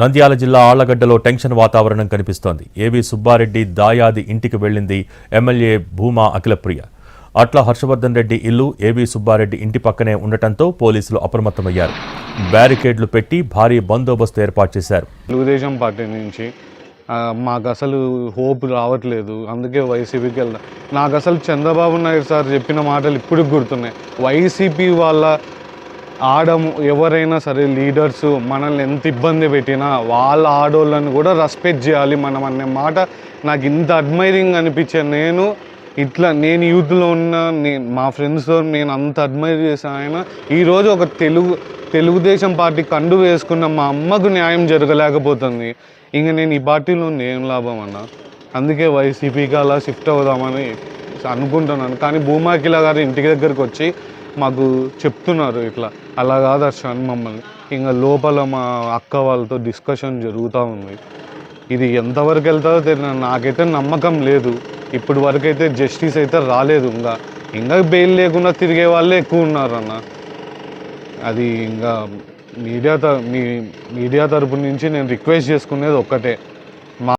నంద్యాల జిల్లా ఆళ్ళగడ్డలో టెన్షన్ వాతావరణం కనిపిస్తోంది. ఏవి సుబ్బారెడ్డి దాయాది ఇంటికి వెళ్ళింది ఎమ్మెల్యే భూమా అఖిలప్రియ. అట్ల హర్షవర్ధన్ రెడ్డి ఇల్లు ఏవి సుబ్బారెడ్డి ఇంటి పక్కనే ఉండటంతో పోలీసులు అప్రమత్తమయ్యారు. బ్యారికేడ్లు పెట్టి భారీ బందోబస్తు ఏర్పాటు చేశారు. తెలుగుదేశం పార్టీ నుంచి మాకు అసలు హోప్ రావట్లేదు. అందుకే వైసీపీకి వెళ్దాం. నాకు అసలు చంద్రబాబు నాయుడు సార్ చెప్పిన మాటలు ఇప్పటికి గుర్తున్నాయి. వైసీపీ వాళ్ళ ఆడము ఎవరైనా సరే లీడర్స్ మనల్ని ఎంత ఇబ్బంది పెట్టినా వాళ్ళ ఆడోళ్ళని కూడా రెస్పెక్ట్ చేయాలి మనం అనే మాట నాకు ఇంత అడ్మైరింగ్ అనిపించే నేను ఇట్లా నేను యూత్లో ఉన్న నేను మా ఫ్రెండ్స్తో నేను అంత అడ్మైర్ చేశాను ఆయన ఈరోజు ఒక తెలుగు తెలుగుదేశం పార్టీ కండు వేసుకున్న మా అమ్మకు న్యాయం జరగలేకపోతుంది. ఇంక నేను ఈ పార్టీలో ఏం లాభం అన్న? అందుకే వైసీపీకి అలా షిఫ్ట్ అవుదామని అనుకుంటున్నాను. కానీ భూమాకిల గారు ఇంటి దగ్గరికి వచ్చి మాకు చెప్తున్నారు ఇట్లా. అలా కాదు హర్షాన్ మమ్మల్ని. ఇంకా లోపల మా అక్క వాళ్ళతో డిస్కషన్ జరుగుతూ ఉంది. ఇది ఎంతవరకు వెళ్తుందో తెలియదు నాకైతే నమ్మకం లేదు. ఇప్పుడు వరకు అయితే జస్టిస్ అయితే రాలేదు. ఇంకా ఇంకా బెయిల్ లేకుండా తిరిగే వాళ్ళే ఎక్కువ ఉన్నారన్న అది ఇంకా మీడియా మీ మీడియా తరపు నుంచి నేను రిక్వెస్ట్ చేసుకునేది ఒక్కటే.